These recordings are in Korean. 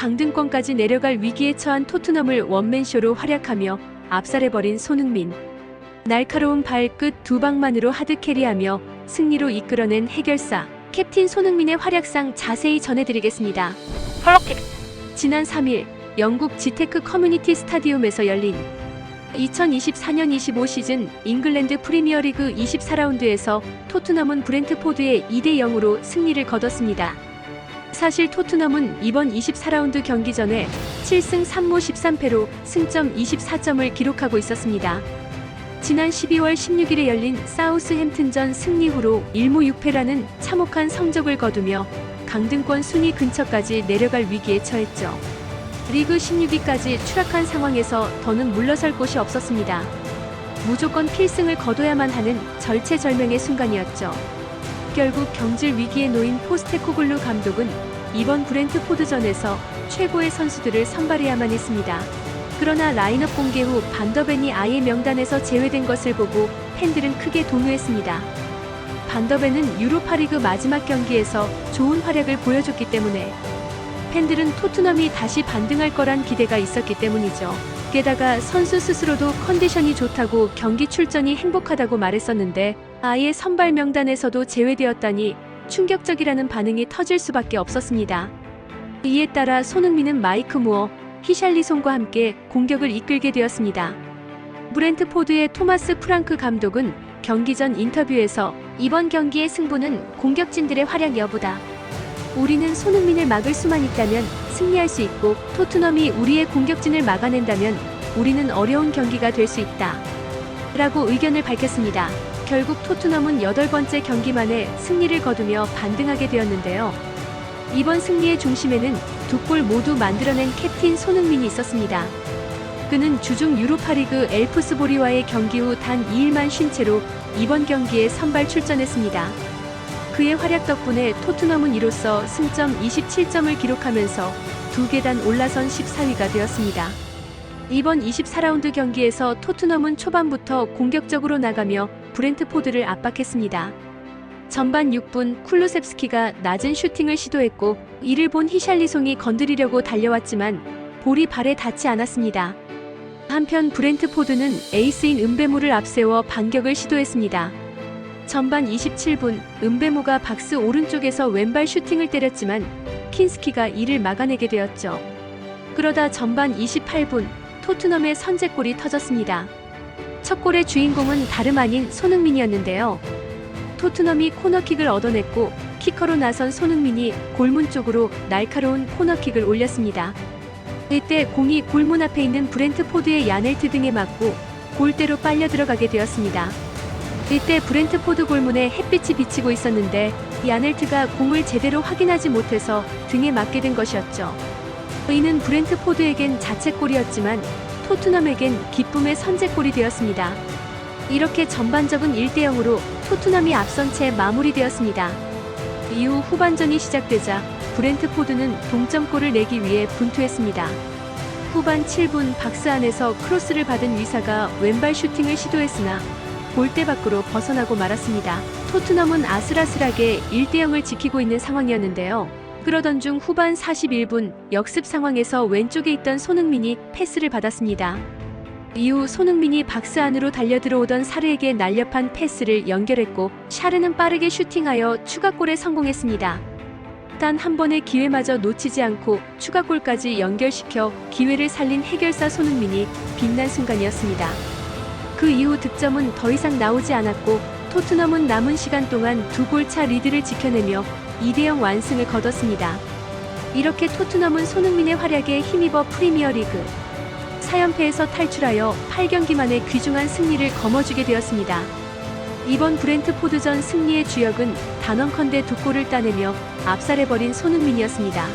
강등권까지 내려갈 위기에 처한 토트넘을 원맨쇼로 활약하며 압살해버린 손흥민. 날카로운 발끝 두 방만으로 하드캐리하며 승리로 이끌어낸 해결사. 캡틴 손흥민의 활약상 자세히 전해드리겠습니다. 펄럭틱 지난 3일 영국 지테크 커뮤니티 스타디움에서 열린 2024년 25 시즌 잉글랜드 프리미어리그 24라운드에서 토트넘은 브렌트포드에 2대 0으로 승리를 거뒀습니다. 사실 토트넘은 이번 24라운드 경기 전에 7승 3무 13패로 승점 24점을 기록하고 있었습니다. 지난 12월 16일에 열린 사우스햄튼전 승리 후로 1무 6패라는 참혹한 성적을 거두며 강등권 순위 근처까지 내려갈 위기에 처했죠. 리그 16위까지 추락한 상황에서 더는 물러설 곳이 없었습니다. 무조건 필승을 거둬야만 하는 절체절명의 순간이었죠. 결국 경질 위기에 놓인 포스테코글루 감독은 이번 브렌트포드전에서 최고의 선수들을 선발해야만 했습니다. 그러나 라인업 공개 후 반더벤이 아예 명단에서 제외된 것을 보고 팬들은 크게 동요했습니다. 반더벤은 유로파리그 마지막 경기에서 좋은 활약을 보여줬기 때문에 팬들은 토트넘이 다시 반등할 거란 기대가 있었기 때문이죠. 게다가 선수 스스로도 컨디션이 좋다고 경기 출전이 행복하다고 말했었는데 아예 선발 명단에서도 제외되었다니 충격적이라는 반응이 터질 수밖에 없었습니다. 이에 따라 손흥민은 마이크 무어, 히샬리송과 함께 공격을 이끌게 되었습니다. 브렌트포드의 토마스 프랑크 감독은 경기 전 인터뷰에서 이번 경기의 승부는 공격진들의 활약 여부다. 우리는 손흥민을 막을 수만 있다면 승리할 수 있고 토트넘이 우리의 공격진을 막아낸다면 우리는 어려운 경기가 될 수 있다. 라고 의견을 밝혔습니다. 결국 토트넘은 여덟 번째 경기 만에 승리를 거두며 반등하게 되었는데요. 이번 승리의 중심에는 두 골 모두 만들어낸 캡틴 손흥민이 있었습니다. 그는 주중 유로파리그 엘프스보리와의 경기 후 단 2일만 쉰 채로 이번 경기에 선발 출전했습니다. 그의 활약 덕분에 토트넘은 이로써 승점 27점을 기록하면서 두 계단 올라선 14위가 되었습니다. 이번 24라운드 경기에서 토트넘은 초반부터 공격적으로 나가며 브렌트포드를 압박했습니다. 전반 6분 쿨루셉스키가 낮은 슈팅을 시도했고 이를 본 히샬리송이 건드리려고 달려왔지만 볼이 발에 닿지 않았습니다. 한편 브렌트포드는 에이스인 은베모를 앞세워 반격을 시도했습니다. 전반 27분 은베모가 박스 오른쪽에서 왼발 슈팅을 때렸지만 킨스키가 이를 막아내게 되었죠. 그러다 전반 28분 토트넘의 선제골이 터졌습니다. 첫 골의 주인공은 다름 아닌 손흥민이었는데요. 토트넘이 코너킥을 얻어냈고 키커로 나선 손흥민이 골문 쪽으로 날카로운 코너킥을 올렸습니다. 이때 공이 골문 앞에 있는 브렌트포드의 야넬트 등에 맞고 골대로 빨려 들어가게 되었습니다. 이때 브렌트포드 골문에 햇빛이 비치고 있었는데 야넬트가 공을 제대로 확인하지 못해서 등에 맞게 된 것이었죠. 이는 브렌트포드에겐 자책골이었지만 토트넘에겐 기쁨의 선제골이 되었습니다. 이렇게 전반적은 1대 0으로 토트넘이 앞선 채 마무리되었습니다. 이후 후반전이 시작되자 브렌트포드는 동점골을 내기 위해 분투했습니다. 후반 7분 박스 안에서 크로스를 받은 위사가 왼발 슈팅을 시도했으나 골대 밖으로 벗어나고 말았습니다. 토트넘은 아슬아슬하게 1대 0을 지키고 있는 상황이었는데요. 그러던 중 후반 41분 역습 상황에서 왼쪽에 있던 손흥민이 패스를 받았습니다. 이후 손흥민이 박스 안으로 달려 들어오던 사르에게 날렵한 패스를 연결했고 샤르는 빠르게 슈팅하여 추가골에 성공했습니다. 단 한 번의 기회마저 놓치지 않고 추가골까지 연결시켜 기회를 살린 해결사 손흥민이 빛난 순간이었습니다. 그 이후 득점은 더 이상 나오지 않았고 토트넘은 남은 시간 동안 두 골 차 리드를 지켜내며 2대0 완승을 거뒀습니다. 이렇게 토트넘은 손흥민의 활약에 힘입어 프리미어리그 4연패에서 탈출하여 8경기 만에 귀중한 승리를 거머쥐게 되었습니다. 이번 브렌트포드전 승리의 주역은 단언컨대 두 골을 따내며 압살해버린 손흥민이었습니다.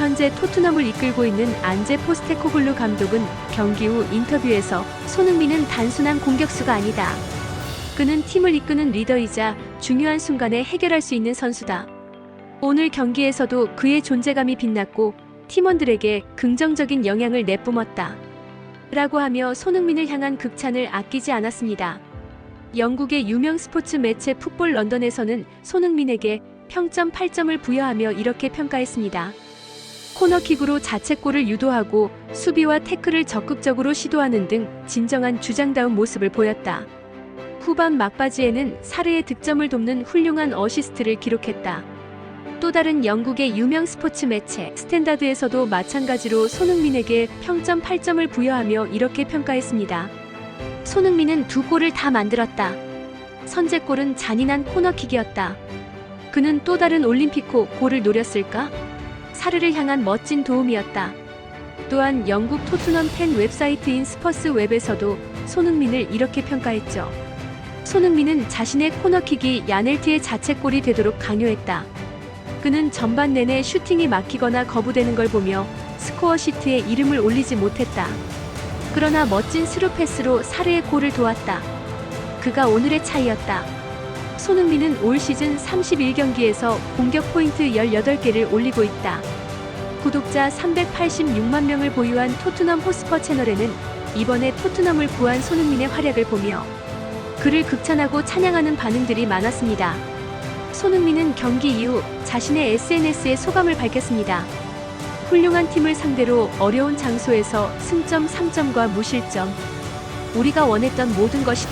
현재 토트넘을 이끌고 있는 안제 포스테코글루 감독은 경기 후 인터뷰에서 손흥민은 단순한 공격수가 아니다. 그는 팀을 이끄는 리더이자 중요한 순간에 해결할 수 있는 선수다. 오늘 경기에서도 그의 존재감이 빛났고 팀원들에게 긍정적인 영향을 내뿜었다. 라고 하며 손흥민을 향한 극찬을 아끼지 않았습니다. 영국의 유명 스포츠 매체 풋볼 런던에서는 손흥민에게 평점 8점을 부여하며 이렇게 평가했습니다. 코너킥으로 자책골을 유도하고 수비와 태클을 적극적으로 시도하는 등 진정한 주장다운 모습을 보였다. 후반 막바지에는 사르의 득점을 돕는 훌륭한 어시스트를 기록했다. 또 다른 영국의 유명 스포츠 매체 스탠다드에서도 마찬가지로 손흥민에게 평점 8점을 부여하며 이렇게 평가했습니다. 손흥민은 두 골을 다 만들었다. 선제골은 잔인한 코너킥이었다. 그는 또 다른 올림픽호 골을 노렸을까? 사르를 향한 멋진 도움이었다. 또한 영국 토트넘 팬 웹사이트인 스퍼스 웹에서도 손흥민을 이렇게 평가했죠. 손흥민은 자신의 코너킥이 야넬티의 자책골이 되도록 강요했다. 그는 전반 내내 슈팅이 막히거나 거부되는 걸 보며 스코어 시트에 이름을 올리지 못했다. 그러나 멋진 스루 패스로 사르의 골을 도왔다. 그가 오늘의 차이였다. 손흥민은 올 시즌 31경기에서 공격 포인트 18개를 올리고 있다. 구독자 386만 명을 보유한 토트넘 호스퍼 채널에는 이번에 토트넘을 구한 손흥민의 활약을 보며 그를 극찬하고 찬양하는 반응들이 많았습니다. 손흥민은 경기 이후 자신의 SNS에 소감을 밝혔습니다. 훌륭한 팀을 상대로 어려운 장소에서 승점 3점과 무실점. 우리가 원했던 모든 것이다.